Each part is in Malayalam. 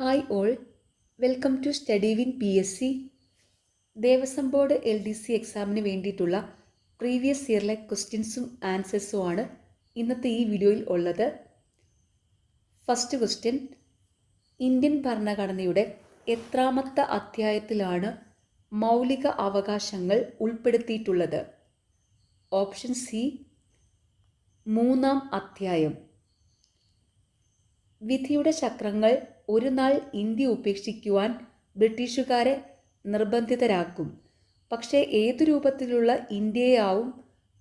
Hi all. Welcome to study win P S C. Devaswom board L D C എക്സാമിന് വേണ്ടിയിട്ടുള്ള പ്രീവിയസ് ഇയറിലെ ക്വസ്റ്റ്യൻസും ആൻസേഴ്സും ആണ് ഇന്നത്തെ ഈ വീഡിയോയിൽ ഉള്ളത്. First question. ഇന്ത്യൻ ഭരണഘടനയുടെ എത്രാമത്തെ അധ്യായത്തിലാണ് മൗലിക അവകാശങ്ങൾ ഉൾപ്പെടുത്തിയിട്ടുള്ളത്. ഓപ്ഷൻ സി മൂന്നാം അധ്യായം. വിധിയുടെ ചക്രങ്ങൾ ഒരു നാൾ ഇന്ത്യ ഉപേക്ഷിക്കുവാൻ ബ്രിട്ടീഷുകാരെ നിർബന്ധിതരാക്കും. പക്ഷേ ഏതു രൂപത്തിലുള്ള ഇന്ത്യയാവും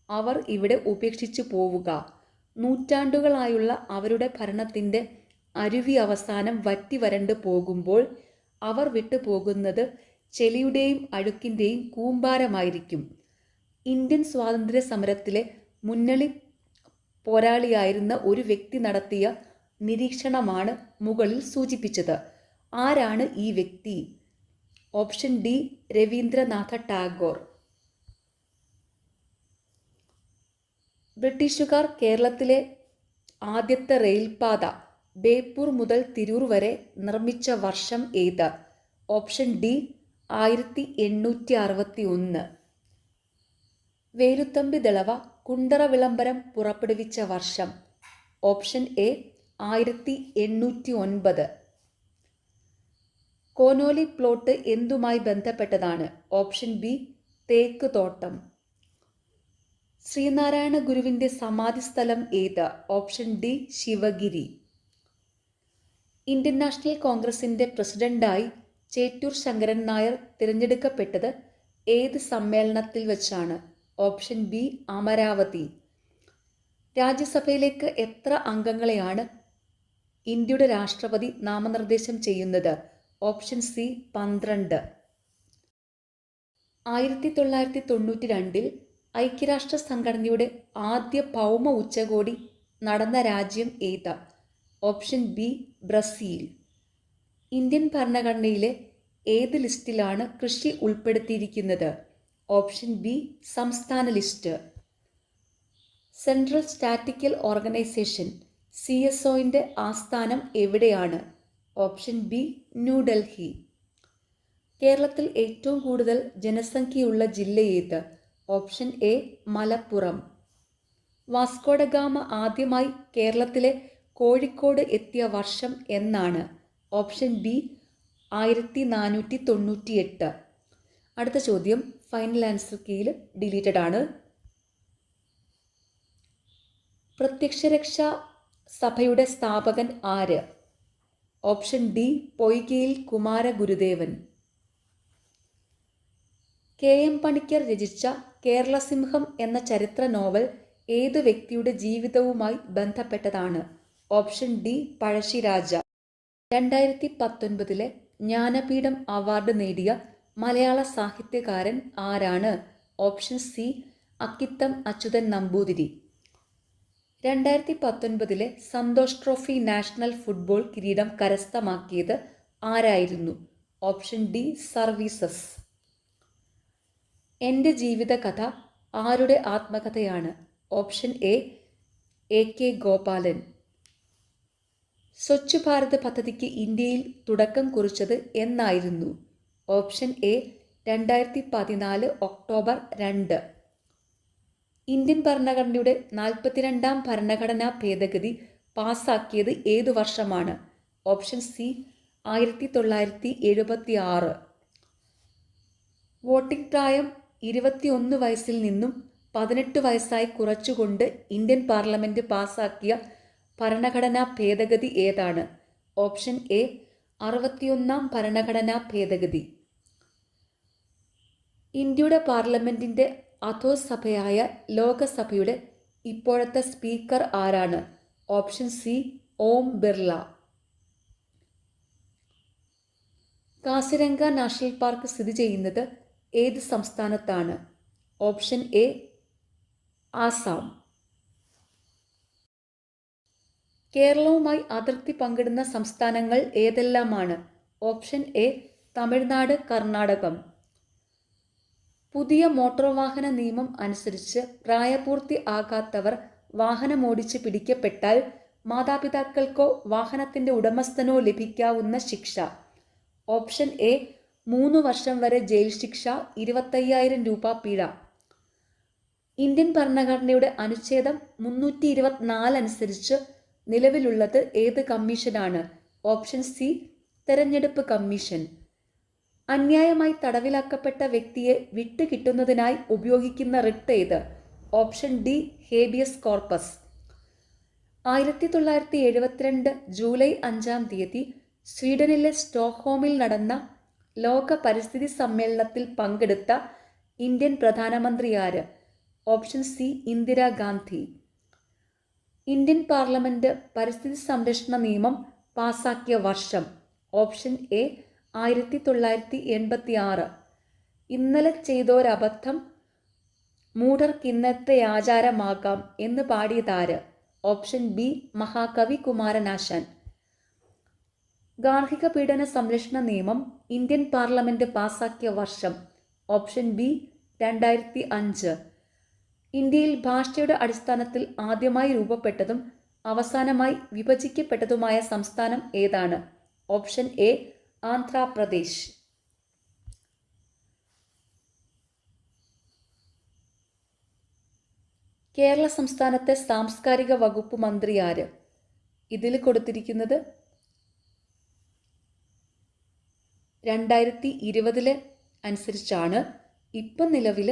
അവർ ഇവിടെ ഉപേക്ഷിച്ചു പോവുക. നൂറ്റാണ്ടുകളായുള്ള അവരുടെ ഭരണത്തിന്റെ അരുവി അവസാനം വറ്റി വരണ്ടു പോകുമ്പോൾ അവർ വിട്ടുപോകുന്നത് ചെളിയുടെയും അഴുക്കിന്റെയും കൂമ്പാരമായിരിക്കും. ഇന്ത്യൻ സ്വാതന്ത്ര്യ സമരത്തിലെ മുന്നണി പോരാളിയായിരുന്ന ഒരു വ്യക്തി നടത്തിയ നിരീക്ഷണമാണ് മുകളിൽ സൂചിപ്പിച്ചത്. ആരാണ് ഈ വ്യക്തി? Option D Rabindranath Tagore. ബ്രിട്ടീഷുകാർ കേരളത്തിലെ ആദ്യത്തെ റെയിൽപാത ബേപ്പൂർ മുതൽ തിരൂർ വരെ നിർമ്മിച്ച വർഷം ഏത്? ഓപ്ഷൻ ഡി ആയിരത്തി എണ്ണൂറ്റി അറുപത്തി ഒന്ന് വേലുത്തമ്പി ദളവ കുണ്ടറ വിളംബരം പുറപ്പെടുവിച്ച വർഷം. ഓപ്ഷൻ എ ആയിരത്തി എണ്ണൂറ്റി ഒൻപത് കോനോലി പ്ലോട്ട് എന്തുമായി ബന്ധപ്പെട്ടതാണ്? ഓപ്ഷൻ ബി തേക്ക് തോട്ടം. ശ്രീനാരായണ ഗുരുവിന്റെ സമാധി സ്ഥലം ഏത്? Option D Sivagiri. Indian national കോൺഗ്രസിന്റെ പ്രസിഡന്റായി ചേറ്റൂർ ശങ്കരൻ നായർ തിരഞ്ഞെടുക്കപ്പെട്ടത് ഏത് സമ്മേളനത്തിൽ വെച്ചാണ്? Option B Amaravati. രാജ്യസഭയിലേക്ക് എത്ര അംഗങ്ങളെയാണ് ഇന്ത്യയുടെ രാഷ്ട്രപതി നാമനിർദ്ദേശം ചെയ്യുന്നത് ഓപ്ഷൻ സി പന്ത്രണ്ട്. ആയിരത്തി തൊള്ളായിരത്തി തൊണ്ണൂറ്റി രണ്ടിൽ ഐക്യരാഷ്ട്ര സംഘടനയുടെ ആദ്യ ഭൗമ ഉച്ചകോടി നടന്ന രാജ്യം ഏത്? Option B Brazil. ഇന്ത്യൻ ഭരണഘടനയിലെ ഏത് ലിസ്റ്റിലാണ് കൃഷി ഉൾപ്പെടുത്തിയിരിക്കുന്നത്? ഓപ്ഷൻ ബി സംസ്ഥാന list. Central statistical organisation. C S ഒയിന്റെ ആസ്ഥാനം എവിടെയാണ്? Option B New Delhi. കേരളത്തിൽ ഏറ്റവും കൂടുതൽ ജനസംഖ്യയുള്ള ജില്ല ഏത്? Option A Malappuram. വാസ്കോഡഗാമ ആദ്യമായി കേരളത്തിലെ കോഴിക്കോട് എത്തിയ വർഷം എന്നാണ്. ഓപ്ഷൻ ബി ആയിരത്തി നാനൂറ്റി തൊണ്ണൂറ്റി എട്ട് അടുത്ത ചോദ്യം ഫൈനൽ ആൻസർ കീയിൽ ഡിലീറ്റഡ് ആണ് പ്രത്യക്ഷരക്ഷ സഭയുടെ സ്ഥാപകൻ ആര്? Option D Poikayil Kumaragurudevan. K M Panicker രചിച്ച കേരളസിംഹം എന്ന ചരിത്ര നോവൽ ഏത് വ്യക്തിയുടെ ജീവിതവുമായി ബന്ധപ്പെട്ടതാണ്? Option D Pazhassiraja. രണ്ടായിരത്തി പത്തൊൻപതിലെ ജ്ഞാനപീഠം അവാർഡ് നേടിയ മലയാള സാഹിത്യകാരൻ ആരാണ്? Option C Akkitham Achuthan Namboothiri. രണ്ടായിരത്തി പത്തൊൻപതിലെ സന്തോഷ് ട്രോഫി നാഷണൽ ഫുട്ബോൾ കിരീടം കരസ്ഥമാക്കിയത് ആരായിരുന്നു? Option D services. എന്റെ ജീവിതകഥ ആരുടെ ആത്മകഥയാണ്? Option A A K Gopalan. Swachh Bharat പദ്ധതിക്ക് ഇന്ത്യയിൽ തുടക്കം കുറിച്ചത് എന്നായിരുന്നു. ഓപ്ഷൻ എ രണ്ടായിരത്തി പതിനാല് ഒക്ടോബർ രണ്ട്. ഇന്ത്യൻ ഭരണഘടനയുടെ നാൽപ്പത്തിരണ്ടാം ഭരണഘടനാ ഭേദഗതി പാസാക്കിയത് ഏതു വർഷമാണ്? ഓപ്ഷൻ സി ആയിരത്തി തൊള്ളായിരത്തി എഴുപത്തി ആറ് വോട്ടിംഗ് പ്രായം ഇരുപത്തിയൊന്ന് വയസ്സിൽ നിന്നും പതിനെട്ട് വയസ്സായി കുറച്ചുകൊണ്ട് ഇന്ത്യൻ പാർലമെന്റ് പാസാക്കിയ ഭരണഘടനാ ഭേദഗതി ഏതാണ്? ഓപ്ഷൻ എ അറുപത്തിയൊന്നാം ഭരണഘടനാ ഭേദഗതി. ഇന്ത്യയുടെ പാർലമെന്റിന്റെ അധോസഭയായ ലോകസഭയുടെ ഇപ്പോഴത്തെ സ്പീക്കർ ആരാണ്? Option C Om Birla. Kaziranga national park സ്ഥിതി ചെയ്യുന്നത് ഏത് സംസ്ഥാനത്താണ്? Option A Assam. കേരളവുമായി അതിർത്തി പങ്കിടുന്ന സംസ്ഥാനങ്ങൾ ഏതെല്ലാമാണ്? Option A Tamil Nadu Karnataka. പുതിയ മോട്ടോർ വാഹന നിയമം അനുസരിച്ച് പ്രായപൂർത്തി ആകാത്തവർ വാഹനമോടിച്ച് പിടിക്കപ്പെട്ടാൽ മാതാപിതാക്കൾക്കോ വാഹനത്തിന്റെ ഉടമസ്ഥനോ ലഭിക്കാവുന്ന ശിക്ഷ. ഓപ്ഷൻ എ മൂന്ന് വർഷം വരെ ജയിൽ ശിക്ഷ ഇരുപത്തയ്യായിരം രൂപ പിഴ. ഇന്ത്യൻ ഭരണഘടനയുടെ അനുച്ഛേദം മുന്നൂറ്റി ഇരുപത്തിനാല് അനുസരിച്ച് നിലവിലുള്ളത് ഏത് കമ്മീഷനാണ്? ഓപ്ഷൻ സി തെരഞ്ഞെടുപ്പ് കമ്മീഷൻ. അന്യായമായി തടവിലാക്കപ്പെട്ട വ്യക്തിയെ വിട്ടുകിട്ടുന്നതിനായി ഉപയോഗിക്കുന്ന റിട്ട് ഏത്? Option D habeas corpus. ആയിരത്തി തൊള്ളായിരത്തി എഴുപത്തിരണ്ട് ജൂലൈ അഞ്ചാം തീയതി സ്വീഡനിലെ സ്റ്റോക്ക്ഹോമിൽ നടന്ന ലോക പരിസ്ഥിതി സമ്മേളനത്തിൽ പങ്കെടുത്ത ഇന്ത്യൻ പ്രധാനമന്ത്രി ആര്? Option C Indira Gandhi Indian parliament പരിസ്ഥിതി സംരക്ഷണ നിയമം പാസാക്കിയ വർഷം. ഓപ്ഷൻ എ ആയിരത്തി തൊള്ളായിരത്തി എൺപത്തി ആറ് ഇന്നലെ ചെയ്തൊരബദ്ധം മൂഢർക്കിന്നത്തെ ആചാരമാക്കാം എന്ന് പാടിയതാര്? ഓപ്ഷൻ ബി മഹാകവി കുമാരനാശാൻ ഗാർഹിക പീഡന സംരക്ഷണ നിയമം ഇന്ത്യൻ പാർലമെന്റ് പാസാക്കിയ വർഷം. ഓപ്ഷൻ ബി രണ്ടായിരത്തി അഞ്ച് ഇന്ത്യയിൽ ഭാഷയുടെ അടിസ്ഥാനത്തിൽ ആദ്യമായി രൂപപ്പെട്ടതും അവസാനമായി വിഭജിക്കപ്പെട്ടതുമായ സംസ്ഥാനം ഏതാണ്? Option A Andhra Pradesh. കേരള സംസ്ഥാനത്തെ സാംസ്കാരിക വകുപ്പ് മന്ത്രി ആര്? ഇതിൽ കൊടുത്തിരിക്കുന്നത് രണ്ടായിരത്തി ഇരുപതിലെ അനുസരിച്ചാണ്. ഇപ്പം നിലവിൽ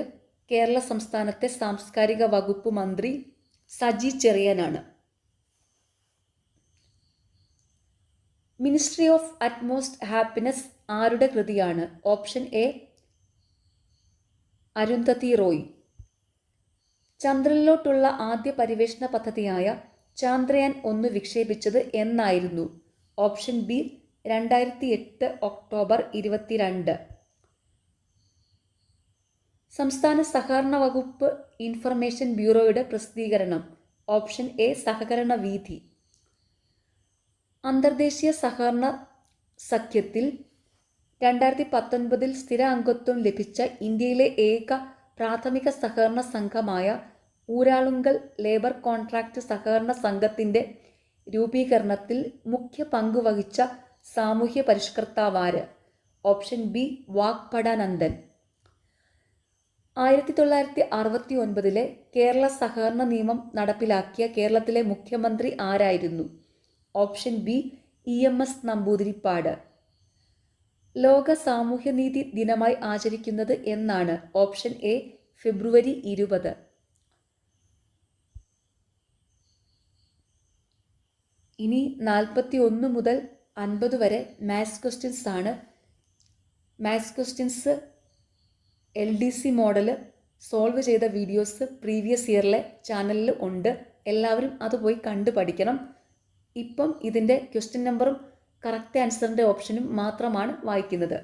കേരള സംസ്ഥാനത്തെ സാംസ്കാരിക വകുപ്പ് മന്ത്രി സജി ചെറിയനാണ്. മിനിസ്ട്രി ഓഫ് അറ്റ്മോസ്റ്റ് ഹാപ്പിനെസ് ആരുടെ കൃതിയാണ്? Option A Arundhati Roy. ചന്ദ്രനിലോട്ടുള്ള ആദ്യ പരിവേഷണ പദ്ധതിയായ ചാന്ദ്രയാൻ ഒന്ന് വിക്ഷേപിച്ചത് എന്നായിരുന്നു. ഓപ്ഷൻ ബി രണ്ടായിരത്തി എട്ട് ഒക്ടോബർ ഇരുപത്തിരണ്ട്. സംസ്ഥാന സഹകരണ വകുപ്പ് ഇൻഫർമേഷൻ ബ്യൂറോയുടെ പ്രസിദ്ധീകരണം. ഓപ്ഷൻ എ സഹകരണ വീഥി അന്തർദേശീയ സഹകരണ സഖ്യത്തിൽ രണ്ടായിരത്തി പത്തൊൻപതിൽ സ്ഥിര അംഗത്വം ലഭിച്ച ഇന്ത്യയിലെ ഏക പ്രാഥമിക സഹകരണ സംഘമായ ഊരാളുങ്കൽ ലേബർ കോൺട്രാക്ട് സഹകരണ സംഘത്തിന്റെ രൂപീകരണത്തിൽ മുഖ്യ പങ്കുവഹിച്ച സാമൂഹ്യ പരിഷ്കർത്താവാര് ഓപ്ഷൻ ബി വാഗ്പടാനന്ദൻ ആയിരത്തി തൊള്ളായിരത്തി അറുപത്തി ഒൻപതിലെ കേരള സഹകരണ നിയമം നടപ്പിലാക്കിയ കേരളത്തിലെ മുഖ്യമന്ത്രി ആരായിരുന്നു? Option B E M S Namboodiripad. ലോക സാമൂഹ്യനീതി ദിനമായി ആചരിക്കുന്നത് എന്നാണ് ഓപ്ഷൻ എ ഫെബ്രുവരി ഇരുപത്. ഇനി നാൽപ്പത്തി ഒന്ന് മുതൽ അൻപത് വരെ മാത്സ് ക്വസ്റ്റ്യൻസ് ആണ്. Maths questions L D C model solve ചെയ്ത വീഡിയോസ് പ്രീവിയസ് ഇയറിലെ ചാനലിൽ ഉണ്ട്. എല്ലാവരും അത് പോയി കണ്ടു പഠിക്കണം. ഇപ്പം ഇതിന്റെ ക്വസ്റ്റ്യൻ നമ്പറും കറക്റ്റ് ആൻസറിന്റെ ഓപ്ഷനും മാത്രമാണ് വായിക്കുന്നത്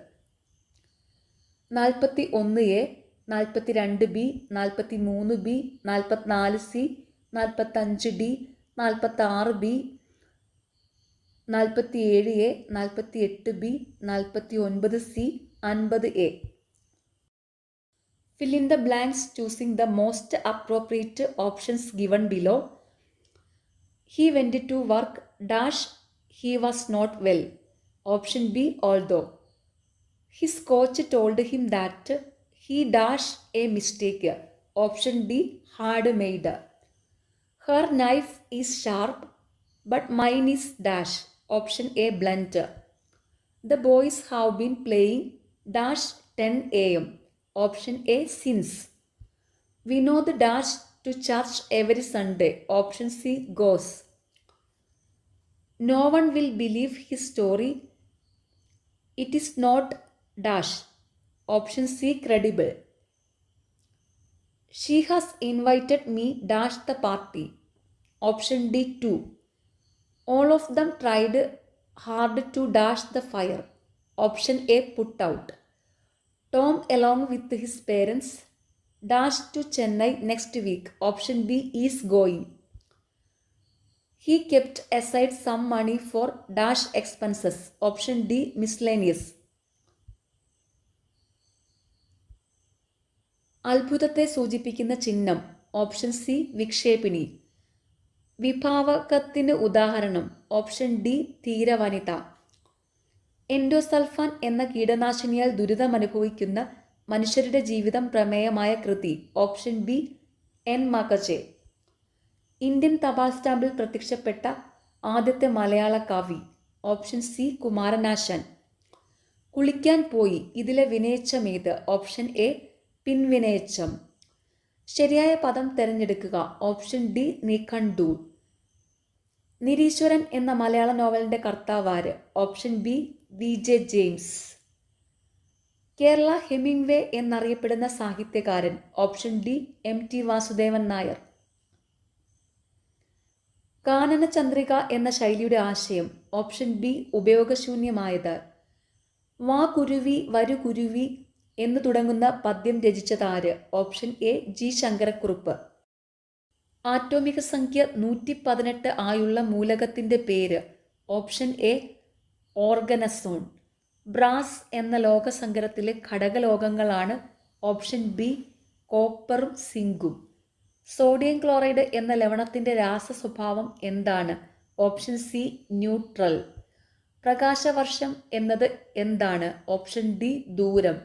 നാൽപ്പത്തി ഒന്ന് എ നാൽപ്പത്തി രണ്ട് ബി നാൽപ്പത്തി മൂന്ന് ബി നാൽപ്പത്തിനാല് സി നാൽപ്പത്തഞ്ച് ഡി നാൽപ്പത്താറ് ബി നാൽപ്പത്തി ഏഴ് എ നാൽപ്പത്തി എട്ട് ബി നാൽപ്പത്തി ഒൻപത് സി അൻപത് A fill in the blanks choosing the most appropriate options given below. He went to work. Dash he was not well. Option b although. His coach told him that he dash a mistake. Option d hard made. Her knife is sharp but mine is dash. Option a blunt. The boys have been playing dash 10 am option a since. We know the dash to church every sunday. Option c goes. No one will believe his story. It is not dash. Option c credible. She has invited me dash the party. Option d too all of them tried hard to dash the fire. Option a put out. Tom, along with his parents, dashed to Chennai next week. Option B is going. He kept aside some money for dash expenses. Option D miscellaneous. അത്ഭുതത്തെ സൂചിപ്പിക്കുന്ന ചിഹ്നം ഓപ്ഷൻ സി വിക്ഷേപിണി വിഭാവകത്തിന് ഉദാഹരണം ഓപ്ഷൻ ഡി തീരവനിത എൻഡോസൾഫാൻ എന്ന കീടനാശിനിയാൽ ദുരിതമനുഭവിക്കുന്ന മനുഷ്യരുടെ ജീവിതം പ്രമേയമായ കൃതി option B Enmakaje. Indian തപാൽ സ്റ്റാമ്പിൽ പ്രത്യക്ഷപ്പെട്ട ആദ്യത്തെ മലയാള കവി ഓപ്ഷൻ സി കുമാരനാശൻ. കുളിക്കാൻ പോയി ഇതിലെ വിനയിച്ചമേത് ഓപ്ഷൻ എ പിൻവിനയിച്ചം. ശരിയായ പദം തിരഞ്ഞെടുക്കുക ഓപ്ഷൻ ഡി നീക്കണ്ടൂർ. നിരീശ്വരൻ എന്ന മലയാള നോവലിന്റെ കർത്താവാര് option B V. J. James. Kerala Hemingway എന്നറിയപ്പെടുന്ന സാഹിത്യകാരൻ option D M T Vasudevan Nair. കാനന ചന്ദ്രിക എന്ന ശൈലിയുടെ ആശയം ഓപ്ഷൻ ബി ഉപയോഗശൂന്യമായത് വാ കുരുവി വരു കുരുവി എന്ന് തുടങ്ങുന്ന പദ്യം രചിച്ചതാര് ഓപ്ഷൻ എ ജി ശങ്കരക്കുറുപ്പ്. ആറ്റോമിക സംഖ്യ നൂറ്റി പതിനെട്ട് ആയുള്ള മൂലകത്തിന്റെ പേര് ഓപ്ഷൻ എ ഓർഗനസോൺ. ബ്രാസ് എന്ന ലോകസങ്കരത്തിലെ ഘടകലോകങ്ങളാണ് ഓപ്ഷൻ ബി കോപ്പറും സിങ്കും. സോഡിയം ക്ലോറൈഡ് എന്ന ലവണത്തിന്റെ രാസ സ്വഭാവം എന്താണ്? Option C neutral. പ്രകാശവർഷം എന്നത് എന്താണ്? ഓപ്ഷൻ ഡി ദൂരം.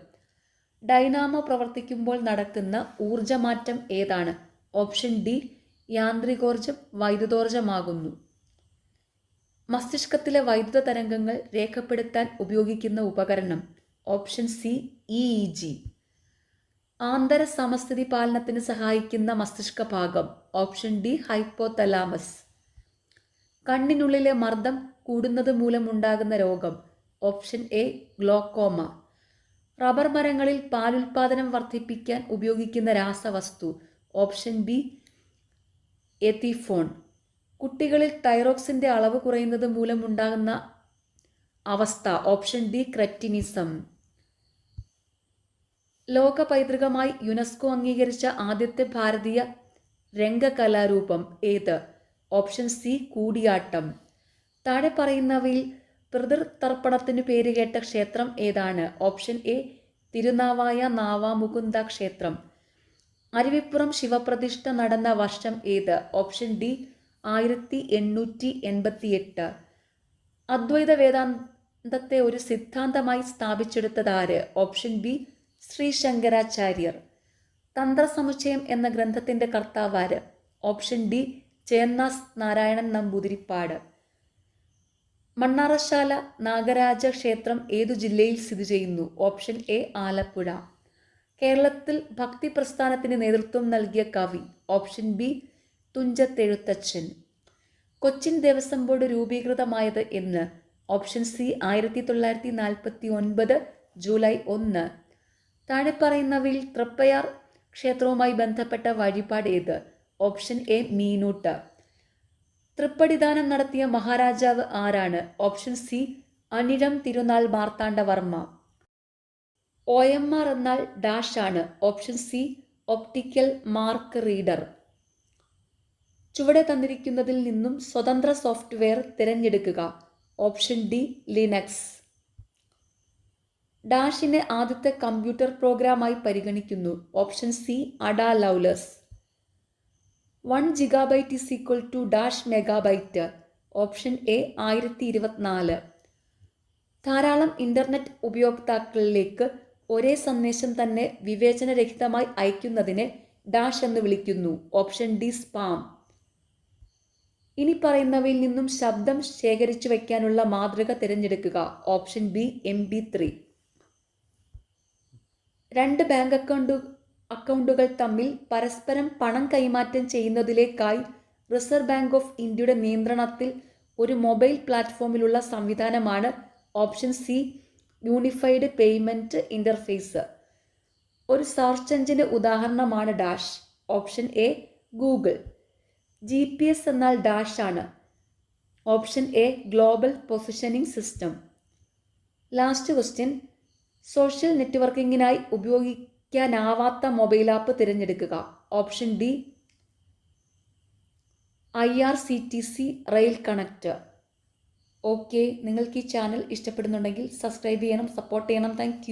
ഡൈനാമോ പ്രവർത്തിക്കുമ്പോൾ നടക്കുന്ന ഊർജമാറ്റം ഏതാണ്? ഓപ്ഷൻ ഡി യാന്ത്രികോർജം വൈദ്യുതോർജമാകുന്നു മസ്തിഷ്കത്തിലെ വൈദ്യുത തരംഗങ്ങൾ രേഖപ്പെടുത്താൻ ഉപയോഗിക്കുന്ന ഉപകരണം option C E E G ആന്തര സമസ്ഥിതി പാലനത്തിന് സഹായിക്കുന്ന മസ്തിഷ്ക ഭാഗം ഓപ്ഷൻ ഡി ഹൈപ്പോതലാമസ്. കണ്ണിനുള്ളിലെ മർദ്ദം കൂടുന്നത് മൂലമുണ്ടാകുന്ന രോഗം ഓപ്ഷൻ എ ഗ്ലോക്കോമ. റബ്ബർ മരങ്ങളിൽ പാലുൽപാദനം വർദ്ധിപ്പിക്കാൻ ഉപയോഗിക്കുന്ന രാസവസ്തു ഓപ്ഷൻ ബി എത്തിഫോൺ. കുട്ടികളിൽ തൈറോക്സിന്റെ അളവ് കുറയുന്നത് മൂലമുണ്ടാകുന്ന അവസ്ഥ ഓപ്ഷൻ ഡി ക്രെറ്റിനിസം. ലോക പൈതൃകമായി യുനെസ്കോ അംഗീകരിച്ച ആദ്യത്തെ ഭാരതീയ രംഗകലാരൂപം ഏത്? Option C Koodiyattam. താഴെ പറയുന്നവയിൽ പിതൃതർപ്പണത്തിനു പേരുകേട്ട ക്ഷേത്രം ഏതാണ്? ഓപ്ഷൻ എ തിരുനാവായ നാവാമുകുന്ദ ക്ഷേത്രം. അരുവിപ്പുറം ശിവപ്രതിഷ്ഠ നടന്ന വർഷം ഏത്? ഓപ്ഷൻ ഡി ആയിരത്തി എണ്ണൂറ്റി എൺപത്തി എട്ട് അദ്വൈത വേദാന്തത്തെ ഒരു സിദ്ധാന്തമായി സ്ഥാപിച്ചെടുത്തതാര് ഓപ്ഷൻ ബി ശ്രീ ശങ്കരാചാര്യർ. തന്ത്രസമുച്ചയം എന്ന ഗ്രന്ഥത്തിന്റെ കർത്താവാര് ഓപ്ഷൻ ഡി ചേന്നാസ് നാരായണൻ നമ്പൂതിരിപ്പാട്. മണ്ണാറശാല നാഗരാജ ക്ഷേത്രം ഏതു ജില്ലയിൽ സ്ഥിതി ചെയ്യുന്നു? Option A Alappuzha. കേരളത്തിൽ ഭക്തി പ്രസ്ഥാനത്തിന് നേതൃത്വം നൽകിയ കവി. Option B Thunchathezhuthachan. Cochin Devaswom board രൂപീകൃതമായത് എന്ന് ഓപ്ഷൻ സി ആയിരത്തി തൊള്ളായിരത്തി നാൽപ്പത്തി ഒൻപത് ജൂലൈ ഒന്ന്. താഴെ പറയുന്നവയിൽ തൃപ്പയാർ ക്ഷേത്രവുമായി ബന്ധപ്പെട്ട വഴിപാട് ഏത്? Option A മീനൂട്ട്. തൃപ്പടിദാനം നടത്തിയ മഹാരാജാവ് ആരാണ്? Option C Anizham Thirunal Marthanda Varma. O M R എന്നാൽ ഡാഷ് ആണ്. Option C optical mark reader. ചുവടെ തന്നിരിക്കുന്നതിൽ നിന്നും സ്വതന്ത്ര സോഫ്റ്റ്വെയർ തിരഞ്ഞെടുക്കുക. ഓപ്ഷൻ ഡി ലിനക്സ് ഡാഷിനെ ആദ്യത്തെ കമ്പ്യൂട്ടർ പ്രോഗ്രാമായി പരിഗണിക്കുന്നു. Option C Ada Lovelace one gigabyte is equal to dash megabyte. Option A ആയിരത്തി ഇരുപത്തിനാല് ധാരാളം ഇന്റർനെറ്റ് ഉപയോക്താക്കളിലേക്ക് ഒരേ സന്ദേശം തന്നെ വിവേചനരഹിതമായി അയക്കുന്നതിനെ ഡാഷ് എന്ന് വിളിക്കുന്നു. Option D spam. ഇനി പറയുന്നവയിൽ നിന്നും ശബ്ദം ശേഖരിച്ചു വയ്ക്കാനുള്ള മാതൃക തിരഞ്ഞെടുക്കുക. Option B M B three. രണ്ട് ബാങ്ക് അക്കൗണ്ട് അക്കൗണ്ടുകൾ തമ്മിൽ പരസ്പരം പണം കൈമാറ്റം ചെയ്യുന്നതിലേക്കായി റിസർവ് ബാങ്ക് ഓഫ് ഇന്ത്യയുടെ നിയന്ത്രണത്തിൽ ഒരു മൊബൈൽ പ്ലാറ്റ്ഫോമിലുള്ള സംവിധാനമാണ് option C unified payment interface. ഒരു സെർച്ച് എഞ്ചിന് ഉദാഹരണമാണ് dash. Option A Google. G P S എന്നാൽ ഡാഷ് ആണ്. Option A global positioning system last question social നെറ്റ്വർക്കിങ്ങിനായി ഉപയോഗിക്കാനാവാത്ത മൊബൈൽ ആപ്പ് തിരഞ്ഞെടുക്കുക. Option D I R C T C rail connect okay നിങ്ങൾക്ക് ഈ ചാനൽ ഇഷ്ടപ്പെടുന്നുണ്ടെങ്കിൽ സബ്സ്ക്രൈബ് ചെയ്യണം സപ്പോർട്ട് ചെയ്യണം. താങ്ക്